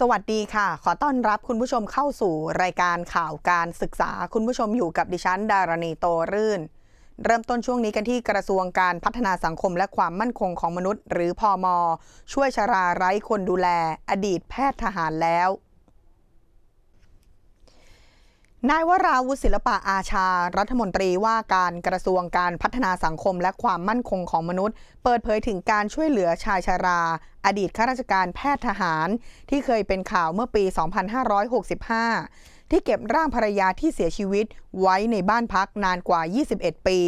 สวัสดีค่ะ ขอต้อนรับคุณผู้ชมเข้าสู่รายการข่าวการศึกษา คุณผู้ชมอยู่กับดิฉัน ดารณีโตรื่น เริ่มต้นช่วงนี้กันที่กระทรวงการพัฒนาสังคมและความมั่นคงของมนุษย์ หรือพอมช่วยชราไร้คนดูแล อดีตแพทย์ทหารแล้ว นายวราวุฒิศิลปะอาชา รัฐมนตรีว่าการกระทรวงการพัฒนาสังคมและความมั่นคงของมนุษย์ เปิดเผยถึงการช่วยเหลือชายชารา อดีตข้าราชการแพทย์ทหาร ที่เคยเป็นข่าวเมื่อปี 2565 ที่เก็บร่างภรรยาที่เสียชีวิตไว้ในบ้านพักนานกว่า 21 ปี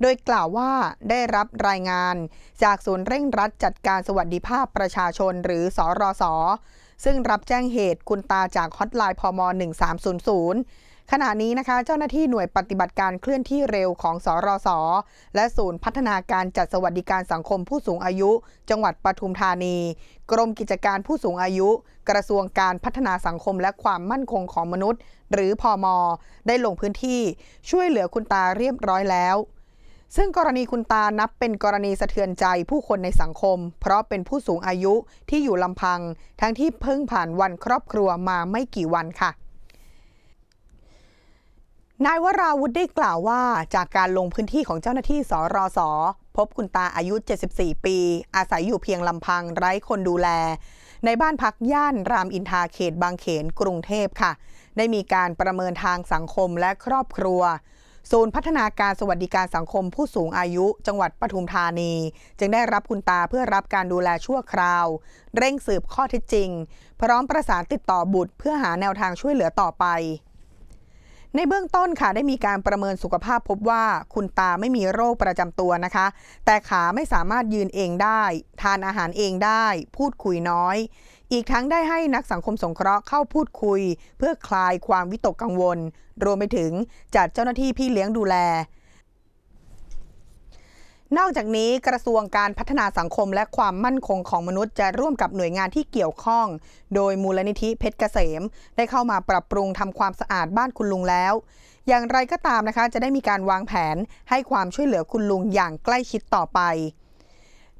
โดยกล่าวว่าได้รับรายงาน จากศูนย์เร่งรัดจัดการสวัสดิภาพประชาชนหรือสอรสซึ่งรับแจ้งเหตุคุณตาจากฮอตไลน์พม 1300 ขณะนี้นะคะเจ้าหน้าที่หน่วยปฏิบัติการเคลื่อนที่เร็วของสรสและศูนย์พัฒนาการจัดสวัสดิการสังคมผู้สูงอายุ จังหวัดปทุมธานี กรมกิจการผู้สูงอายุ กระทรวงการพัฒนาสังคมและความมั่นคงของมนุษย์ หรือพอมได้ลงพื้นที่ช่วยเหลือคุณตาเรียบร้อยแล้วซึ่งกรณีคุณตานับเป็นกรณีสะเทือนใจผู้คนในสังคม เพราะเป็นผู้สูงอายุที่อยู่ลำพัง ทั้งที่เพิ่งผ่านวันครอบครัวมาไม่กี่วันค่ะ นายวราวุธได้กล่าวว่า จากการลงพื้นที่ของเจ้าหน้าที่สรสพบคุณตาอายุ 74 ปี อาศัยอยู่เพียงลำพังไร้คนดูแล ในบ้านพักย่านรามอินทราเขตบางเขนกรุงเทพค่ะ ได้มีการประเมินทางสังคมและครอบครัว ศูนย์พัฒนาการสวัสดิการสังคมผู้สูงอายุ จังหวัดปทุมธานี จึงได้รับคุณตาเพื่อรับการดูแลชั่วคราว เร่งสืบข้อเท็จจริง พร้อมประสานติดต่อบุตรเพื่อหาแนวทางช่วยเหลือต่อไป ในเบื้องต้นค่ะได้มีการประเมินสุขภาพพบว่าคุณตาไม่มีโรคประจำตัวนะคะ แต่ขาไม่สามารถยืนเองได้ ทานอาหารเองได้ พูดคุยน้อย อีกทั้งได้ให้นักสังคมสงเคราะห์เข้าพูดคุย เพื่อคลายความวิตกกังวล รวมไปถึงจัดเจ้าหน้าที่พี่เลี้ยงดูแล นอกจากนี้กระทรวงการพัฒนาสังคมและความมั่นคงของมนุษย์จะร่วมกับหน่วยงานที่เกี่ยวข้อง โดยมูลนิธิเพชรเกษม ได้เข้ามาปรับปรุงทำความสะอาดบ้านคุณลุงแล้ว อย่างไรก็ตามนะคะ จะได้มีการวางแผนให้ความช่วยเหลือคุณลุงอย่างใกล้ชิดต่อไป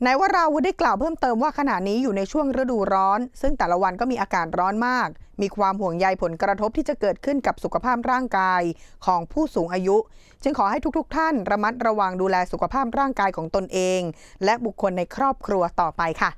นายวราวุธได้กล่าวเพิ่มเติมว่าขณะนี้อยู่ในช่วงฤดูร้อน ซึ่งแต่ละวันก็มีอากาศร้อนมาก มีความห่วงใยผลกระทบที่จะเกิดขึ้นกับสุขภาพร่างกายของผู้สูงอายุ จึงขอให้ทุกๆทท่านระมัดระวังดูแลสุขภาพร่างกายของตนเอง และบุคคลในครอบครัวต่อไปค่ะ